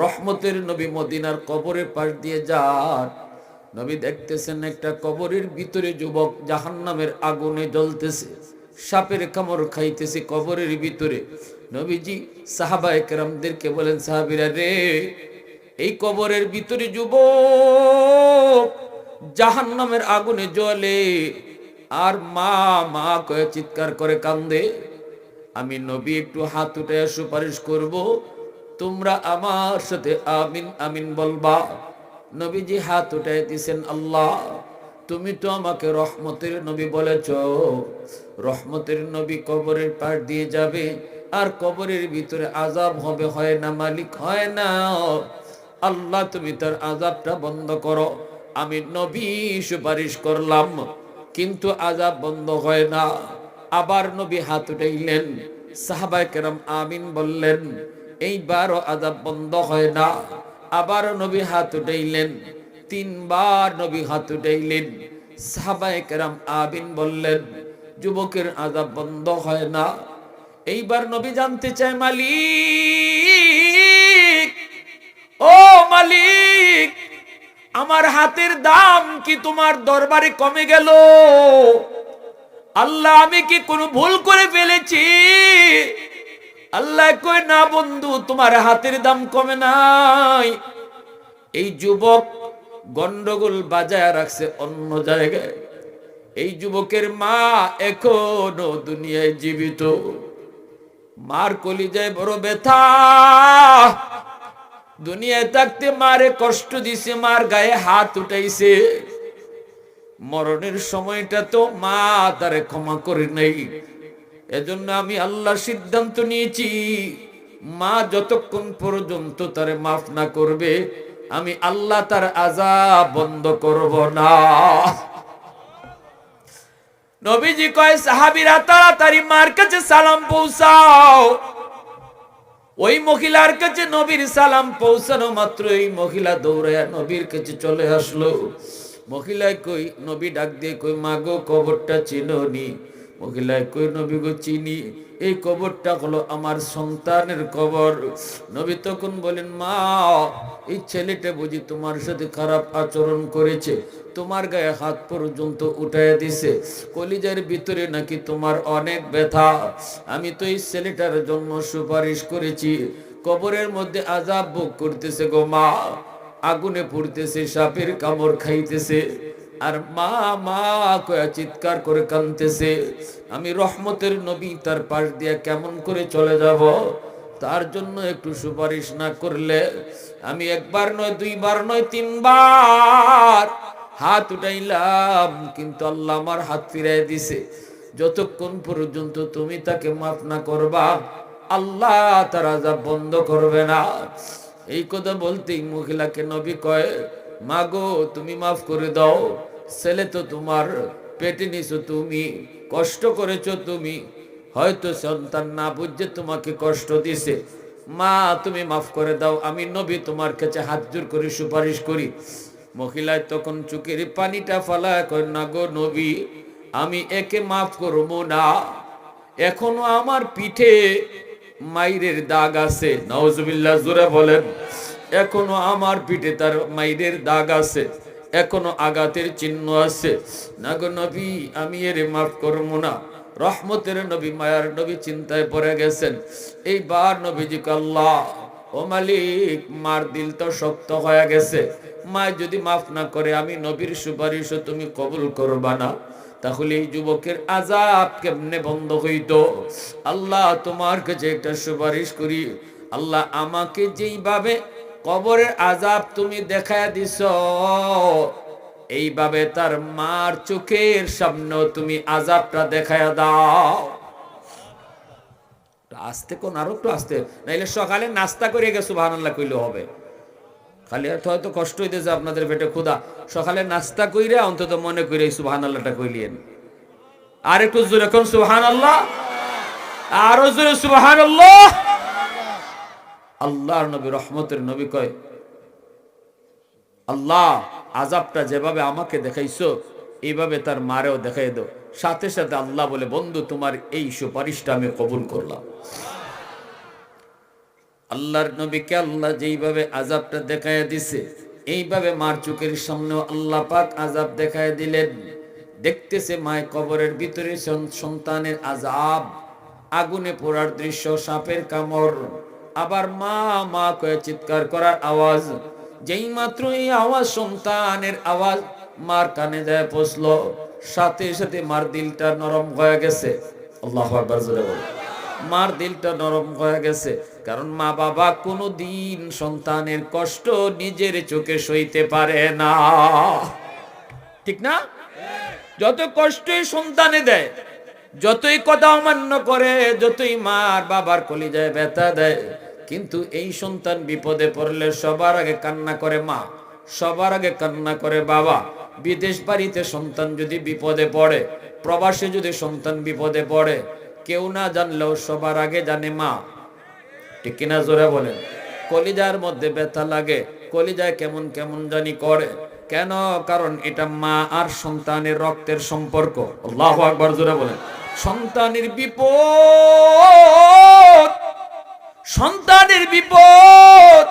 রহমতের নবী মদিনার কবরের পাশ দিয়ে যান। নবী দেখতেছেন একটা কবরের ভিতরে যুবক জাহান্নামের আগুনে জ্বলতেছে, সাপের কামড় খাইতেছে কবরের ভিতরে। নবীজি সাহাবা একরামদেরকে বলেন, সাহাবিরা রে, এই কবরের ভিতরে যুবক জাহান্নামের আগুনে জ্বলে, আর মা মা কয়ে চিৎকার করে কান্দে। আমি নবী একটু হাত উঠে সুপারিশ করব তোমরা আমার সাথে আমিন আমিন বলবা। নবীজি হাত উঠাই দিছেন, আল্লাহ, তুমি তো আমাকে রহমতের নবী বলেছ। রহমতের নবী কবরের পাশ দিয়ে যাবে, আর কবরের ভিতরে আজাব হবে, হয় না মালিক, হয় না। আল্লাহ, তুমি তার আজাবটা বন্ধ করো। আমি নবী সুপারিশ করলাম, কিন্তু আজাব বন্ধ হয় না। আবার নবী হাত উঠাইলেন। সাহাবাই কেরাম আমিন বললেন এইবারও আজাব বন্ধ হয় না। আবার নবী হাত উঠাইলেন, তিনবার নবী হাত উঠাইলেন। সাহাবাই কেরাম আমিন বললেন, যুবকের আজাব বন্ধ হয় না। এইবার নবী জানতে চায়, মালিক, ও মালিক, আমার হাতের দাম কি তোমার দরবারে কমে গেল? আল্লাহ, আমি কি কোনো ভুল করে ফেলেছি? আল্লাহ কই না বন্ধু, তোমার হাতের দাম কমে নাই। এই যুবক গন্ডগোল বাজায় রাখছে অন্য জায়গায়। এই যুবকের মা এখনও দুনিয়ায় জীবিত। মার কলিজায় বড় ব্যথা। দুনিয়ায় থাকতে মারে কষ্ট দিছে, মার গায়ে হাত উঠাইছে। মরণের সময়টা তো মা তারে ক্ষমা করে নেই। এজন্য আমি আল্লাহ সিদ্ধান্ত নিয়েছি, মা যতক্ষণ পর্যন্ত তারে মাফ না করবে, আমি আল্লাহ তার আজাব বন্ধ করব না। নবীজি কয়, সাহাবিরা, তাড়াতাড়ি মার কাছে সালাম পৌঁছাও। ওই মহিলার কাছে নবীর সালাম পৌঁছানো মাত্র এই মহিলা দৌড়ায় নবীর কাছে চলে আসলো। মহিলায় কই, নবী ডাক দিয়ে কই মাগো কবরটা চিনি কই, নবী গো চিনি? এই কবরটা হলো আমার সন্তানের কবর। নবী তখন বলেন, মা, এই ছেলেটা বুঝি তোমার সাথে খারাপ আচরণ করেছে। তোমার গায়ে হাত পর্যন্ত উঠায় দিছে। কলিজার ভিতরে নাকি তোমার অনেক ব্যথা। আমি তো এই ছেলেটার জন্য সুপারিশ করেছি। কবরের মধ্যে আজাব ভোগ করতেছে গো মা। আগুনে পড়তেছে, সাপের কামড় খাইতেছে। আর মা মা কয়া চিৎকার করে কানতেছে আমি রহমতের নবী, তার পাশ দিয়ে কেমন করে চলে যাব? তার জন্য একটু সুপারিশ না করলে আমি একবার নয়, দুইবার নয়, তিনবার হাত উঠাইলাম। কিন্তু আল্লাহ আমার হাত ফিরাই দিছে, যতক্ষণ পর্যন্ত তুমি তাকে মাফ না করবা, আল্লাহ তার আজাব বন্ধ করবে না। এই কথা বলতেই মহিলাকে নবী কয় মাগো তুমি মাফ করে দাও। ছেলে তো তোমার, পেটে নিছো তুমি, কষ্ট করেছ তুমি। হয়তো সন্তান না বুঝে তোমাকে কষ্ট দিছে। মা, তুমি মাফ করে দাও, আমি নবী তোমার কাছে হাত জোর করে সুপারিশ করি। মহিলায় তখন চুকের পানিটা কয়, না গো নবী, আমি একে মাফ করব না। এখনও আমার পিঠে মাইরের দাগ আছে। নওজুবিল্লাহ জোরে বলেন। এখনও আমার পিঠে তার মাইরের দাগ আছে। এখনও আঘাতের চিহ্ন আছে। না গো নবী, আমি এর মাফ করব না। রহমতের নবী, মায়ার নবী চিন্তায় পড়ে গেছেন। এইবার নবীজি আল্লাহ, ও মালিক, মার দিল তো শক্ত হয়ে গেছে। মা যদি মাফ না করে, আমি নবীর সুপারিশও তুমি কবুল করবা না। তাহলে এই যুবকের আজাব কেমনে বন্ধ হইত? আল্লাহ তোমার কাছে একটা সুপারিশ করি। আল্লাহ আমাকে যেইভাবে কবরের আজাব তুমি দেখায় দিছ। এইভাবে তার মার চোখের সামনে তুমি আজাবটা দেখায় দাও। আসতে কোন, আরও একটু আসতে। নাইলে সকালে নাস্তা করে গেছো ভানাল্লাহ কইলে হবে। খালি হয়তো কষ্ট হইতেছে আপনাদের পেটে ক্ষুদা সকালে নাস্তা কইরে অন্তত মনে করে সুবাহান আল্লাহটা কইলিয়েন আর একটু জোরে কোন সুবাহান আল্লাহ আরও জোরে সুবাহান আল্লাহ আল্লাহর নবী, রহমতের নবী কয়, আল্লাহ আজাবটা যেভাবে আমাকে দেখাইছো, এইভাবে তার মারেও দেখাই দাও। সাথে সাথে আল্লাহ বলে, বন্ধু, তোমার এই সুপারিশটা আমি কবুল করলাম। আল্লাহর নবীকে আল্লাহ যেইভাবে আজাবটা দেখায় দিছে, এইভাবে মার চোখের সামনেও আল্লাহ পাক আজাব দেখায় দিলেন। দেখতেছে মায় কবরের ভিতরে সন্তানের আজাব আগুনে পোড়ার দৃশ্য, সাপের কামড়। আবার মা মা কয়ে চিৎকার করার আওয়াজ। যেই মাত্র এই আওয়াজ, সন্তানের আওয়াজ, মার কানে যায় পৌঁছলো সাথে সাথে মার দিলটা নরম হয়ে গেছে। মার দিলটা নরম হয়ে গেছে, কারণ মা বাবা কোনো দিন সন্তানের কষ্ট নিজের চোখে সইতে পারে না। ঠিক না? যত কষ্টই সন্তানে দেয়, যতই কথা অমান্য করে, যতই মার বাবার কলিজায় ব্যথা দেয় কিন্তু এই সন্তান বিপদে পড়লে সবার আগে কান্না করে মা, সবার আগে কান্না করে বাবা। বিদেশ বাড়িতে সন্তান যদি বিপদে পড়ে, প্রবাসে যদি সন্তান বিপদে পড়ে, কেউ না জানলেও সবার আগে জানে মা। ঠিক কিনা জোরে বলেন? কলিজার মধ্যে ব্যথা লাগে, কলিজায় কেমন কেমন জানি করে। কেন? কারণ এটা মা আর সন্তানের রক্তের সম্পর্ক। আল্লাহ আকবার জোরে বলেন। সন্তানের বিপদ সন্তানের বিপদ।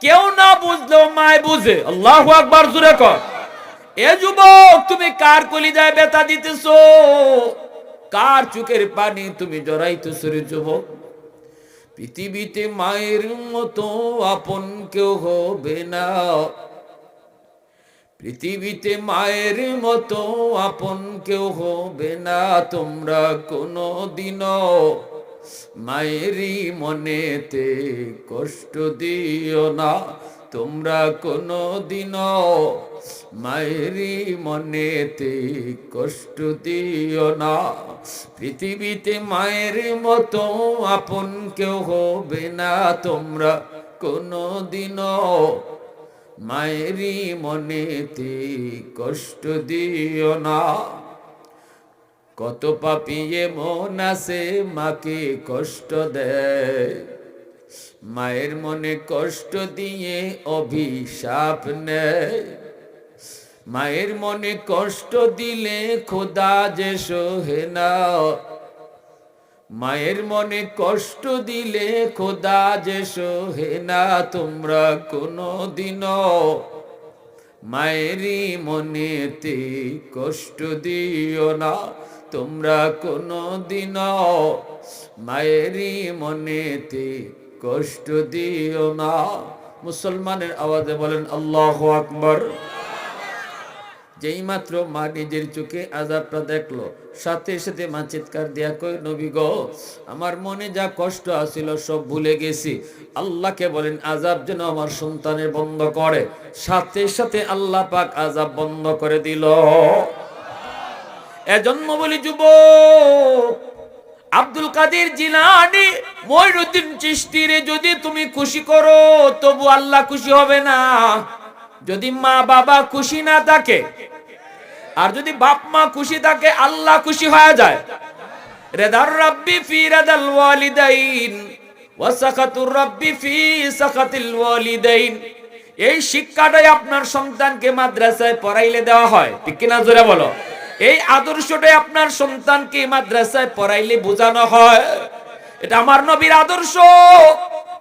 কেউ না বুঝলেও মায় বুঝে। আল্লাহ আকবার, জোরে কর। এ যুবক, তুমি কার কলিজায় ব্যথা দিতেছ? কার চোখের পানি তুমি জড়াইতেছো রে যুবক? পৃথিবীতে মায়ের মতো আপন কেউ হবে না। পৃথিবীতে মায়ের মতো আপন কেউ হবে না। তোমরা কোনো দিনও মায়েরই মনেতে কষ্ট দিও না, তোমরা কোনো দিনও মায়েরই মনেতে কষ্ট দিও না। পৃথিবীতে মায়ের মতো আপন কেউ হবে না, তোমরা কোনো দিনও মায়েরই মনেতে কষ্ট দিও না। কত পাপিয়ে মন আছে, মাকে কষ্ট দেয়। মায়ের মনে কষ্ট দিয়ে অভিশাপ নেয়। মায়ের মনে কষ্ট দিলে খোদা যে সোহে না। মায়ের মনে কষ্ট দিলে খোদা যে সোহে না, তোমরা কোনো দিনও মায়েরই মনেতে কষ্ট দিও না। তোমরা কোনো দিনও মায়েরই মনেতে কষ্ট দিও না। মুসলমানের আওয়াজে বলেন, আল্লাহ আকবর। যেই মাত্র মা নিজের চোখে আজাবটা দেখল, সাথে সাথে মা চিৎকার দিয়া কই নবী গো, আমার মনে যা কষ্ট আছিল সব ভুলে গেছি। আল্লাহকে বলেন আজাব যেন আমার সন্তানের বন্ধ করে। সাথে সাথে আল্লাহ পাক আজাব বন্ধ করে দিল। এজন্য বলি যুব আব্দুল কাদের জিলানি ময়নুদ্দিন চিস্তিরে যদি তুমি খুশি করো, তবু আল্লাহ খুশি হবে না। যদি মা বাবা খুশি না থাকে, আর যদি বাপ মা খুশি থাকে, আল্লাহ খুশি হয়ে যায়। এই শিক্ষাটাই আপনার সন্তানকে মাদ্রাসায় পড়াইলে দেওয়া হয়। ঠিক কিনা জোরে বলো? এই আদর্শটাই আপনার সন্তানকে মাদ্রাসায় পড়াইলে বোঝানো হয়। এটা আমার নবীর আদর্শ,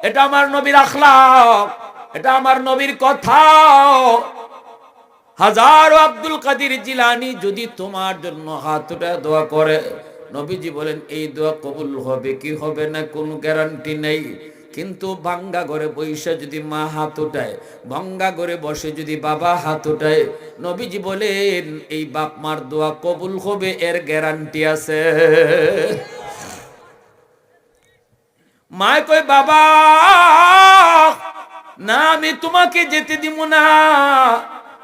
এটা আমার নবীর আখলাক, এটা আমার নবীর কথা। হাজারো আব্দুল কাদির জিলানি যদি তোমার জন্য হাতটা দোয়া করে, নবীজি বলেন, এই দোয়া কবুল হবে কি হবে না? কোনো গ্যারান্টি নেই। কিন্তু ভাঙ্গা ঘরে বৈশা যদি মা হাত উঠায়, ভাঙ্গা ঘরে বসে যদি বাবা হাত উঠায়, নবীজি বলেন, এই বাপ মার দোয়া কবুল হবে, এর গ্যারান্টি আছে। মায় কই বাবা, না, আমি তোমাকে যেতে দিব না।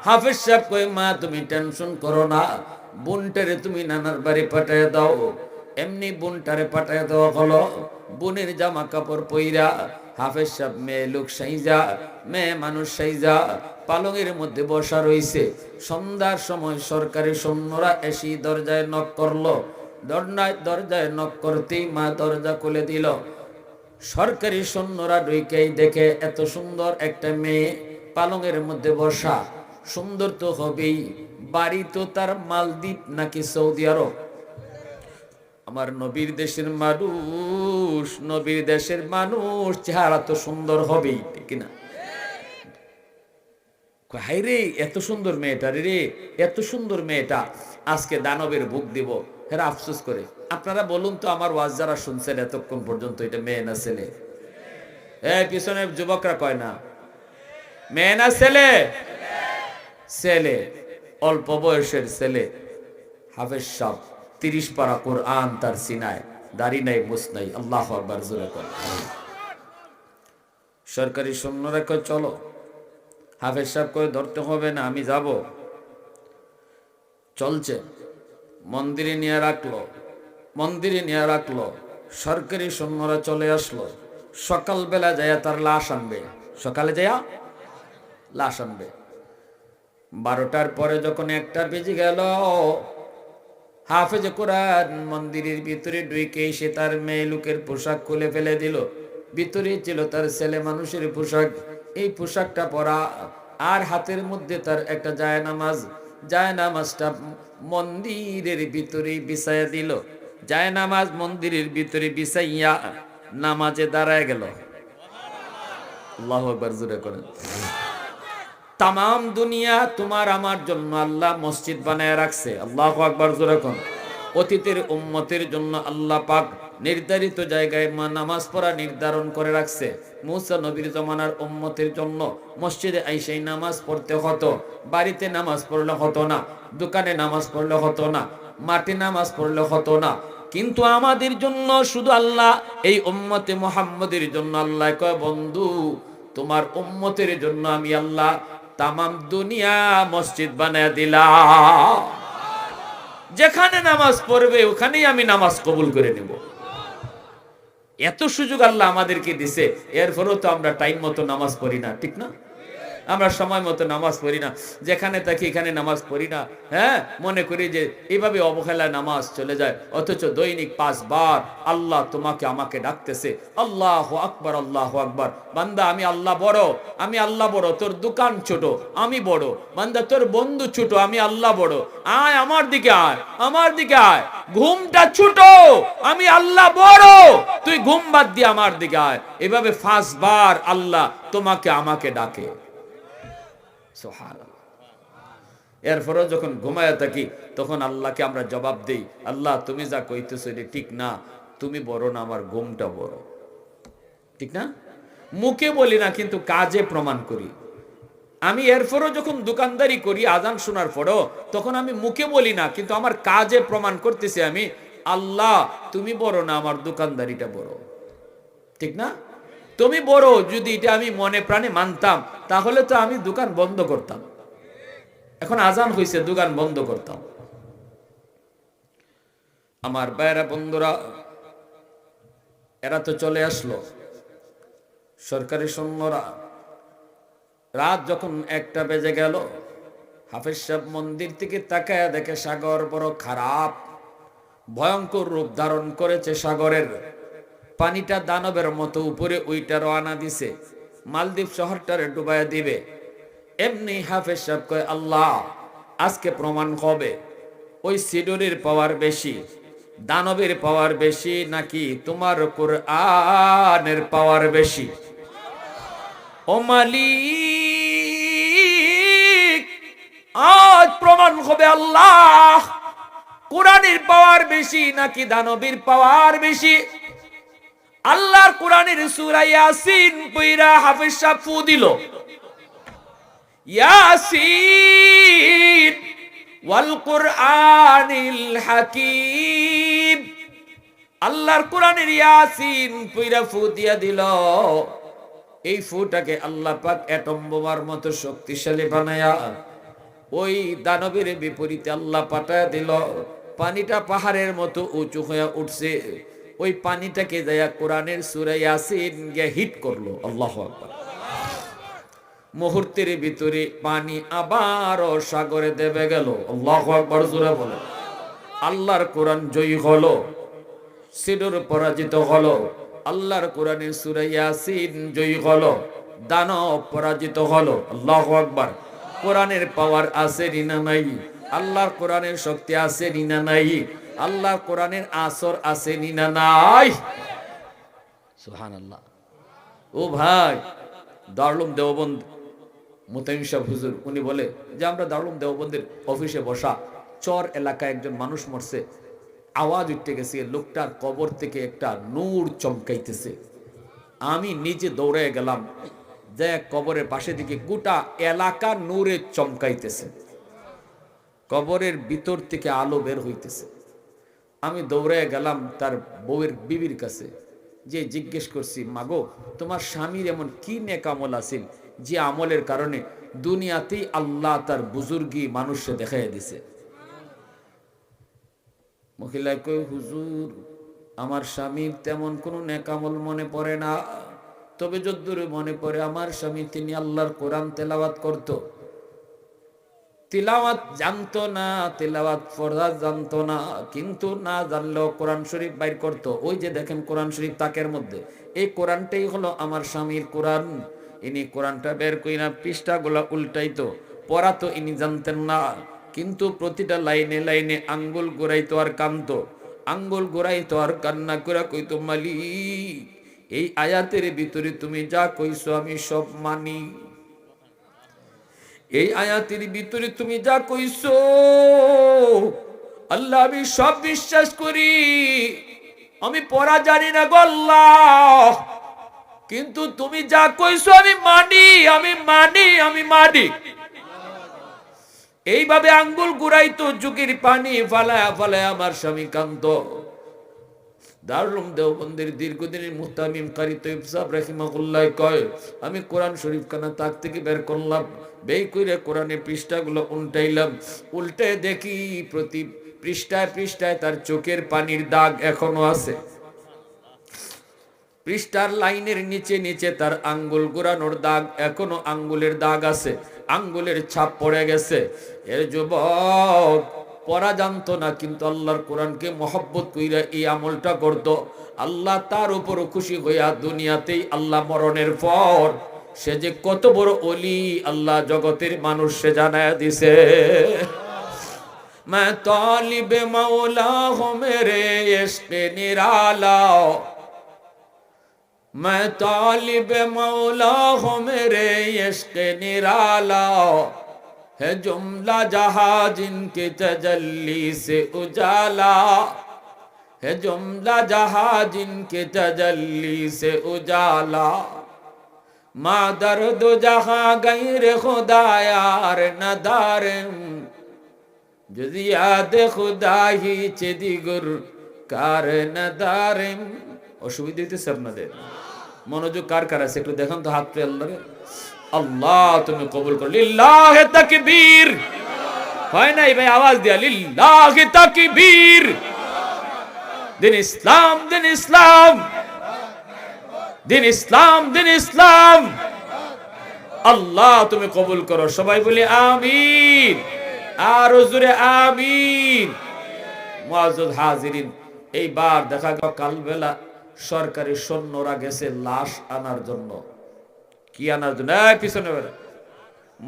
হাফেজ সাহেব কই মা, তুমি টেনশন করো না, বোনটারে তুমি নানার বাড়ি পাঠায় দাও। এমনি বোনটারে পাঠায় দেওয়া হলো। বোনের জামা কাপড় পইরা, হাফেজ সাহেব মেয়ে লোক সাইজা, মেয়ে মানুষ সাইজা, পালঙের মধ্যে বসা রইছে। সন্ধ্যার সময় সরকারি সৈন্যরা এসি দরজায় নক করল। দরজায় দরজায় নক করতেই মা দরজা খুলে দিল। সরকারি সৈন্যরা ঢুকেই দেখে এত সুন্দর একটা মেয়ে পালঙের মধ্যে বসা। সুন্দর তো হবেই, বাড়ি তো তার মালদ্বীপ নাকি সৌদি আরব। আমার নবীর দেশের মানুষ, নবীর দেশের মানুষ, চেহারা তো সুন্দর হবেই, ঠিক না রে, এত সুন্দর মেয়েটা রে রে, এত সুন্দর মেয়েটা, আজকে দানবের বুক দিব। হেরা আফসোস করে। আপনারা বলুন তো, আমার ওয়াজ যারা শুনছেন এতক্ষণ পর্যন্ত এটা মেয়ে না ছেলে? এ, পিছনে যুবকরা কয় না? মেয়ে না ছেলে? ছেলে। অল্প বয়সের ছেলে। হাফেজ সাহ তিরিশ পারা কোরআন তার সিনায়, দাড়ি নাই মুস নাই, আল্লাহ আকবার, জোরে করে। সরকারি সৈন্যরা কয়, চলো। হাফেজ সাহেব করে ধরতে হবে না, আমি যাব। চলছে। মন্দিরে নিয়ে রাখল, মন্দিরে নিয়ে রাখল, সরকারি সৈন্যরা চলে আসলো। সকালবেলা যায়া তার লাশ আনবে। সকালে যায়া লাশ আনবে। বারোটার পরে যখন একটা বেজে গেল হাফেজ কোরআন মন্দিরের ভিতরে ঢুকে সে তার মেয়ে লোকের পোশাক খুলে ফেলে দিল। ভিতরে ছিল তার ছেলে মানুষের পোশাক। এই পোশাকটা পরা আর হাতের মধ্যে তার একটা জায় নামাজ জায় নামাজটা মন্দিরের ভিতরে বিছাইয়া দিল। জায় নামাজ মন্দিরের ভিতরে বিছাইয়া নামাজে দাঁড়ায় গেল। আল্লাহ একবার জুড়ে করেন। তাম দুনিয়া তোমার আমার জন্য আল্লাহ মসজিদ বানায় রাখছে। আল্লাহ আকবর যেরকম অতীতের উম্মতের জন্য আল্লাহ পাক নির্ধারিত জায়গায় নামাজ পড়া নির্ধারণ করে রাখছে। মুসা নবীর জমানার উম্মতের জন্য মসজিদে আইসাই নামাজ পড়তে হতো। বাড়িতে নামাজ পড়লে হতো না, দোকানে নামাজ পড়লে হতো না, মাঠে নামাজ পড়লে হতো না। কিন্তু আমাদের জন্য শুধু আল্লাহ, এই উম্মতে মোহাম্মদের জন্য আল্লাহ কয়, বন্ধু, তোমার উম্মতের জন্য আমি আল্লাহ তামাম দুনিয়া মসজিদ বানায় দিলাম যেখানে নামাজ পড়বে, ওখানেই আমি নামাজ কবুল করে নেব। এত সুযোগ আল্লাহ আমাদেরকে দিছে এরপরেও তো আমরা টাইম মতো নামাজ পড়ি না, ঠিক না? আমরা সময় মতো নামাজ পড়ি না। যেখানে থাকি এখানে নামাজ পড়ি না। হ্যাঁ? মনে করি যে এইভাবে অবহেলায় নামাজ চলে যায়। অথচ দৈনিক পাঁচবার আল্লাহ তোমাকে আমাকে ডাকতেছে। আল্লাহ আকবর আল্লাহ আকবর। বান্দা, আমি আল্লাহ বড়। আমি আল্লাহ বড়। তোর দোকান ছোট। আমি বড়। বান্দা, তোর বন্ধু ছোট। আমি আল্লাহ বড়। আয় আমার দিকে আয়। আমার দিকে আয়। ঘুমটা ছোট। আমি আল্লাহ বড়। তুই ঘুম বাদ দিয়ে আমার দিকে আয়। এভাবে পাঁচবার আল্লাহ তোমাকে আমাকে ডাকে। এরপরও যখন ঘুমায় থাকি, তখন আল্লাহকে আমরা জবাব দেই, আল্লাহ, তুমি যা কইতেছো এটা ঠিক না, তুমি বড় না, আমার ঘুমটা বড়। ঠিক না? মুখে বলি না, কিন্তু কাজে প্রমাণ করি। আমি এরপরও যখন দোকানদারি করি, আজান শোনার পরও, তখন আমি মুখে বলি না, কিন্তু আমার কাজে প্রমাণ করতেছি আমি, আল্লাহ, তুমি বড় না, আমার দোকানদারিটা বড়। ঠিক না? তুমি বড়, যদি এটা আমি মনে প্রাণে মানতাম, তাহলে তো আমি দোকান বন্ধ করতাম। এখন আজান হয়েছে দোকান বন্ধ করতাম। আমার বাইরা বন্ধুরা, এরা তো চলে আসলো। সরকারি সৈন্যরা, রাত যখন একটা বেজে গেল, হাফেজ সাহেব মন্দির থেকে তাকায় দেখে সাগর বড় খারাপ, ভয়ঙ্কর রূপ ধারণ করেছে সাগরের। পানিটা দানবের মতো উপরে ওইটা রওনা দিছে। মালদ্বীপ শহরটারে ডুবাইয়া দিবে। এমনি হাফেজ সাহেব কয়, আল্লাহ, আজকে প্রমাণ হবে। ওই সিডোরের পাওয়ার বেশি, দানবের পাওয়ার বেশি নাকি তোমার কোরআনের পাওয়ার বেশি? ও মালিক, আজ প্রমাণ হবে, আল্লাহ, কোরআনের পাওয়ার বেশি নাকি দানবীর পাওয়ার বেশি? আল্লাহর কোরআনের সূরা ইয়াসিন পইরা হাফেজ সাহেব ফু দিল। ইয়াসিন ওয়াল কুরআনিল হাকিম। আল্লাহর কোরআনের ইয়াসিন পইরা ফু দিয়া দিল। এই ফুটাকে আল্লাহ পাক অ্যাটম বোমার মতো শক্তিশালী বানায়া ওই দানবের বিপরীতে আল্লাহ পাঠায় দিল। পানিটা পাহাড়ের মতো উঁচু হয়ে উঠছে। ওই পানিটাকে দেয়া কোরআনের সুরে ইয়াসিন গিয়ে হিট করল। আল্লাহ মুহূর্তের ভিতরে পানি আবারও সাগরে দেবে গেল। আল্লাহ আকবার বলে। আল্লাহর কোরআন জয়ী হলো, সিডুর পরাজিত হলো, আল্লাহর কোরআনের সুরে ইয়াসিন জয়ী হলো, দানব পরাজিত হলো। আল্লাহ আকবার। কোরআনের পাওয়ার আছে রিনা নাই? আল্লাহর কোরআনের শক্তি আছে রিনা নাই? আল্লাহ কোরআনের আসর আছে নি নাই? সুহান আল্লাহ ও ভাই দারুম দেওবন্দ মোতাইম হুজুর, উনি বলে যে আমরা দারুম দেওবন্দের অফিসে বসা, চর এলাকায় একজন মানুষ মরছে, আওয়াজ উঠতে গেছে, লোকটার কবর থেকে একটা নূর চমকাইতেছে। আমি নিজে দৌড়ে গেলাম, যে কবরের পাশে দিকে গোটা এলাকা নূরে চমকাইতেছে। কবরের ভিতর থেকে আলো বের হইতেছে। আমি দৌড়ে গেলাম তার বউয়ের বিবির কাছে। যে জিজ্ঞেস করছি, মাগো, তোমার স্বামীর এমন কি নেক আমল আছিল যে আমলের কারণে দুনিয়াতেই আল্লাহ তার বুজুর্গি মানুষে দেখাই দিছে? মহিলায় কই হুজুর, আমার স্বামীর তেমন কোনো নেকামল মনে পড়ে না। তবে যদ্দূরে মনে পড়ে, আমার স্বামী তিনি আল্লাহর কোরআন তেলাওয়াত করত। তিলাওয়াত জানতো না, তিলাওয়াত পড়া জানতো না, কিন্তু না জানলেও কোরআন শরীফ বাইর করতো। ওই যে দেখেন কোরআন শরীফ তাকের মধ্যে। এই কোরআনটাই হলো আমার স্বামীর কোরআন। ইনি কোরআনটা বের কইরা পৃষ্ঠাগুলা উল্টাইতো। পড়া তো ইনি জানতেন না, কিন্তু প্রতিটা লাইনে লাইনে আঙ্গুল গোড়াইতো আর কান্ত। আঙ্গুল গোড়াইতো আর কান্না করে কইতো, মালিক, এই আয়াতের ভিতরে তুমি যা কইছো আমি সব মানি। এই আয়াতের ভিতরে তুমি যা কইছো, আল্লাহ আমি সব বিশ্বাস করি। আমি পড়া জানি না গো আল্লাহ, কিন্তু তুমি যা কইছো আমি মানি আমি মানি আমি মানি। এইভাবে আঙ্গুল গুড়াইতো যুগের পানি ফালায়া ফালায়া আমার স্বামী কান্ত দারুম দেওবন্দের দীর্ঘদিনের মুহতামিম কারি তৈব সাহেব রাহিমাহুল্লাহ কয়, আমি কোরআন শরীফ খানা তাক থেকে বের করলাম, বেই কইরে কোরআনের পৃষ্ঠাগুলো উল্টাইলাম। উল্টে দেখি প্রতি পৃষ্ঠায় পৃষ্ঠায় তার চোখের পানির দাগ এখনও আছে। পৃষ্ঠার লাইনের নিচে নিচে তার আঙ্গুল গোড়ানোর দাগ এখনও আঙ্গুলের দাগ আছে, আঙ্গুলের ছাপ পড়ে গেছে। এর যুবক পড়া জানতো না কিন্তু আল্লাহর কোরআনকে মহব্বত কইরা এই আমলটা করত আল্লাহ তার উপর খুশি হইয়া দুনিয়াতেই আল্লাহ মরণের পর সে যে কত বড় অলি আল্লাহ জগতের মানুষ সে জানায় দিছে मैं तालिब मौला हूँ मेरे इश्क निराला मैं तालिब मौला हूँ मेरे इश्क निराला है जुमला जहाँ जिनके तजल्ली से उजाला है जुमला जहाँ जिनके तजल्ली से उजाला माँ दर्द जहाँ गैर खुदा यार नदारम যদি ইয়াদে খুদাহি চেদিগুর কার নাদারিম অসুবিধা হইতেছে আপনাদের মনোযোগ কার কার আছে একটু দেখুন তো হাত পেয়ে আল্লাহ আল্লাহ, তুমি কবুল করো। লিল্লাহে তাকবীর। হয় নাই ভাই, আওয়াজ দিয়া। লিল্লাহে তাকবীর। দিন ইসলাম দিন ইসলাম। দিন ইসলাম দিন ইসলাম। আল্লাহ, তুমি কবুল করো। সবাই বলি আমিন। আর জুড়ে আমিন। মুআজ্জাজ হাজিরিন, এইবার দেখা গেল কালবেলা সরকারি সৈন্যরা গেছে লাশ আনার জন্য। কি আনার জন্য পিছনে।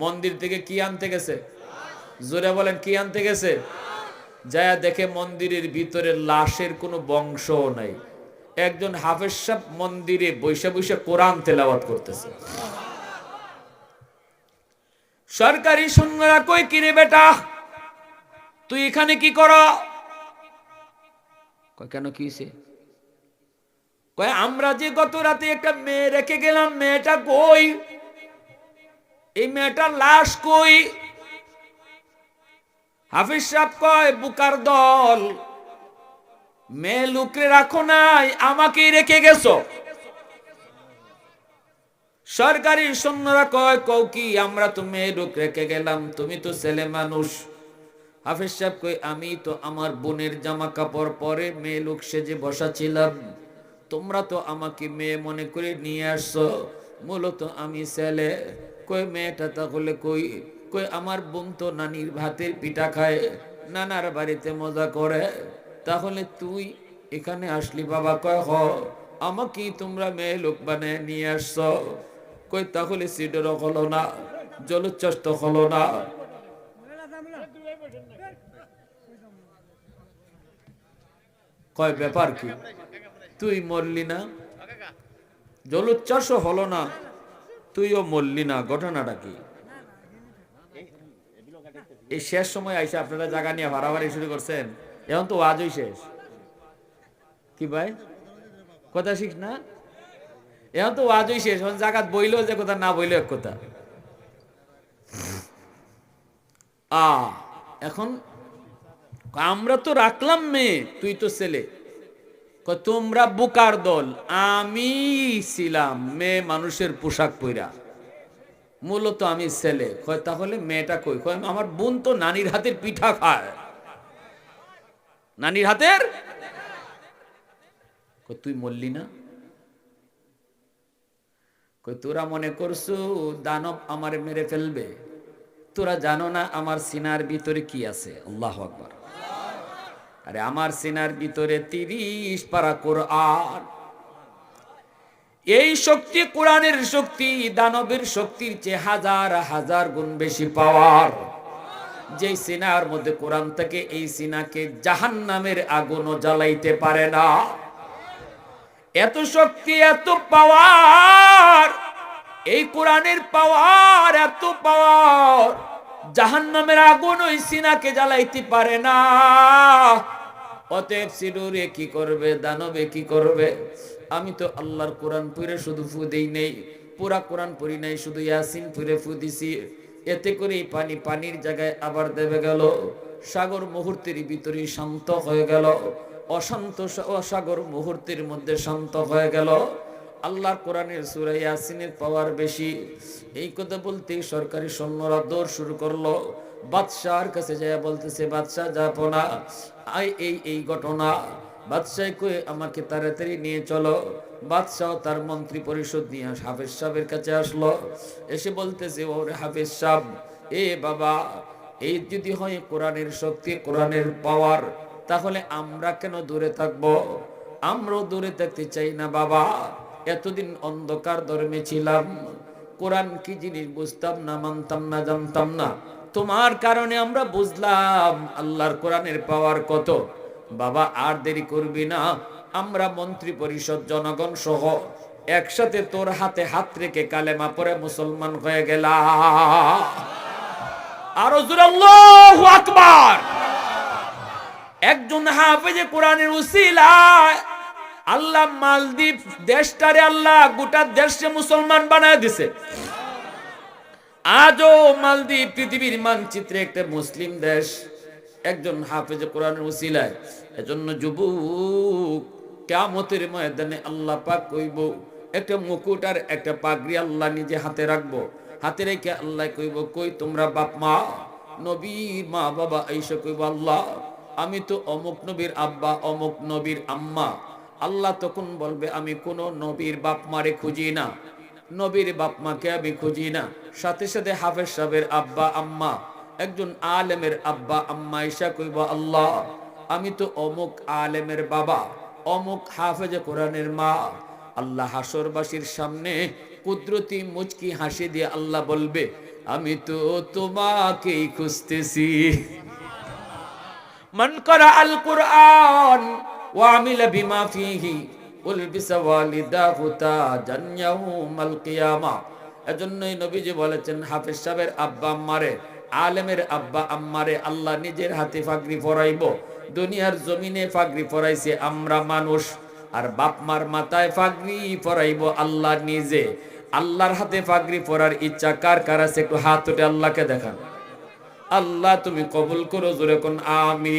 মন্দির থেকে কি আনতে গেছে? জোরে বলেন, কি আনতে গেছে? যায় দেখে মন্দিরের ভিতরে লাশের কোনো বংশ নাই। একজন হাফেজ সাহেব মন্দিরে বৈশা বৈশা কোরআন তেলাওয়াত করতেছে। সরকারি সৈন্যরা কই কিরে বেটা? তুই এখানে কি কর? কেন কি? কয়, আমরা যে গত রাতে একটা মেয়ে রেখে গেলাম, মেয়েটা কই? এই মেয়েটার লাশ কই? হাফিজ সাহেব কয়, বুকার দল, মেয়ে লুকরে রাখো নাই, আমাকেই রেখে গেছো। সরকারি সৈন্যরা কয়, কও কি, আমরা তো মেয়ে লোক রেখে গেলাম, তুমি তো ছেলে মানুষ। হাফিজ সাহেব কই আমি তো আমার বোনের জামা কাপড় পরে মেয়ে লোক সেজে বসা ছিলাম। তোমরা তো আমাকে মেয়ে মনে করে নিয়ে আসছো। মূলত আমি ছেলে। কই মেয়েটা তাহলে কই? কই আমার বোন তো নানির ভাতের পিঠা খায়, নানার বাড়িতে মজা করে। তাহলে তুই এখানে আসলি বাবা, কয় হ আমাকে তোমরা মেয়ে লোক বানায় নিয়ে আসছো। কই তাহলে সিডেরও হলো না জলোচ্ছ্বাস তো হলো না। কয় ব্যাপার কি? তুই মরলি না। জলোচ্ছ্বাসও হলো না। তুইও মরলি না। ঘটনাটা কি? এই শেষ সময় আইসে আপনারা জায়গা নিয়ে ভাড়াভাড়ি শুরু করছেন। এখন তো আজই শেষ। কি ভাই? কথা শিখ না? এখন তো আজই শেষ। এখন জাগাত বইলেও যে কথা, না বইলেও এক কথা। আ এখন আমরা তো রাখলাম মেয়ে, তুই তো ছেলে। তোমরা বুকার দল, আমি ছিলাম মেয়ে মানুষের পোশাক পইরা। মূলত আমি ছেলে। কয়, তাহলে মেয়েটা কই? কয়, আমার বোন তো নানির হাতের পিঠা খায়। নানির হাতের? তুই মরলি না? তোরা মনে করছ দানব আমারে মেরে ফেলবে? তোরা জানো না আমার সিনার ভিতরে কি আছে? আল্লাহ আকবার। আরে আমার সিনার ভিতরে তিরিশ পারা কোরআন। এই শক্তি কোরআনের শক্তি, দানবের শক্তির চেয়ে হাজার হাজার গুণ বেশি পাওয়ার। যে সিনার মধ্যে কোরআন থেকে এই সিনাকে জাহান নামের আগুনও জ্বালাইতে পারে না। এত শক্তি, এত পাওয়ার, এই কোরআনের পাওয়ার, এত পাওয়ার, জাহান্নামের আগুন ওই সিনাকে জ্বালাইতে পারে না। অতএব সিডুরে কি করবে, দানবে কি করবে? আমি তো আল্লাহর কোরআন পড়ে শুধু ফু দেই নেই, পুরা কোরআন পড়ি নাই, শুধু ইয়াসিন পড়ে ফু দিছি। এতে করেই পানি পানির জায়গায় আবার দেবে গেল, সাগর মুহূর্তের ভিতরে শান্ত হয়ে গেল, অশান্ত স- অসাগর মুহূর্তের মধ্যে শান্ত হয়ে গেল। আল্লাহর কোরআনের সূরা ইয়াসিনের পাওয়ার বেশি। এই কথা বলতে সরকারি সৈন্যরা দৌড় শুরু করল। বাদশাহর কাছে যায় বলতেছে, বাদশাহ, যাব না। আই এই এই ঘটনা। বাদশাহ কয়ে আমাকে তাড়াতাড়ি নিয়ে চলো। বাদশাহ তার মন্ত্রী পরিষদ নিয়ে হাফেজ সাহেবের কাছে আসলো। এসে বলতেছে, ওরে হাফেজ সাহেব, এ বাবা, এই যদি হয় কোরআনের শক্তি, কোরআনের পাওয়ার, তাহলে আমরা কেন দূরে থাকব? আমরাও দূরে থাকতে চাই না বাবা। এতদিন অন্ধকার ধর্মে ছিলাম। কোরআন কি জিনিস বুঝতাম না, মানতাম না, জানতাম না। তোমার কারণে আমরা বুঝলাম আল্লাহর কোরআনের পাওয়ার কত। বাবা, আর দেরি করবি না। আমরা মন্ত্রী পরিষদ, জনগণ সহ একসাথে তোর হাতে হাত রেখে কালেমা পরে মুসলমান হয়ে গেলাম। একজন হাফেজে কোরআনের উসিলায় আল্লাহ মালদ্বীপ দেশটারে আল্লাহ গোটা দেশে মুসলমান বানায় দিছে। আজও মালদ্বীপ পৃথিবীর মানচিত্রে একটা মুসলিম দেশ, একজন হাফেজ কোরআনের উসিলায় এজন্য যুবক কেমতের ময়দানে আল্লাহ পাক কইব, একটা মুকুট আর একটা পাগড়ি আল্লাহ নিজে হাতে রাখব। হাতে রেখে আল্লাহ কইব, কই তোমরা বাপ মা? নবীর মা, বাবা এইসব কইব, আল্লাহ, আমি তো অমুক নবীর আব্বা, অমুক নবীর আম্মা। আল্লাহ তখন বলবে, আমি কোনো নবীর বাপ মারে খুঁজি না। নবীর বাপমাকে আমি খুঁজি না। সাথে সাথে হাফেজ সাহেবের আব্বা, আম্মা, একজন আলেমের আব্বা, আম্মা ইসা কইব, আল্লাহ, আমি তো অমুক আলেমের বাবা, অমুক হাফেজ কোরআনের মা। আল্লাহ হাসরবাসীর সামনে কুদরতি মুচকি হাসি দিয়ে আল্লাহ বলবে, আমি তো তোমাকেই খুঁজতেছি। মন করা আল কোরআন ওয়া আমিলা বিমা ফিহি উলবিস মাল কিয়ামা। এজন্যই নবীজি বলেছেন, হাফেজ সাহেবের আব্বা আম্মারে, আলেমের আব্বা আম্মারে আল্লাহ নিজের হাতে ফাগরি দুনিয়ার জমিনে ফাগরি ফরাইছে, আমরা মানুষ। আর বাপমার মাথায় ফাগরি পরাইব আল্লাহ নিজে। আল্লাহর হাতে ফাগরি পরার ইচ্ছা কার কার আছে একটু হাত উঠে আল্লাহকে দেখান। আল্লাহ তুমি কবুল করো, জোরে কোন আমির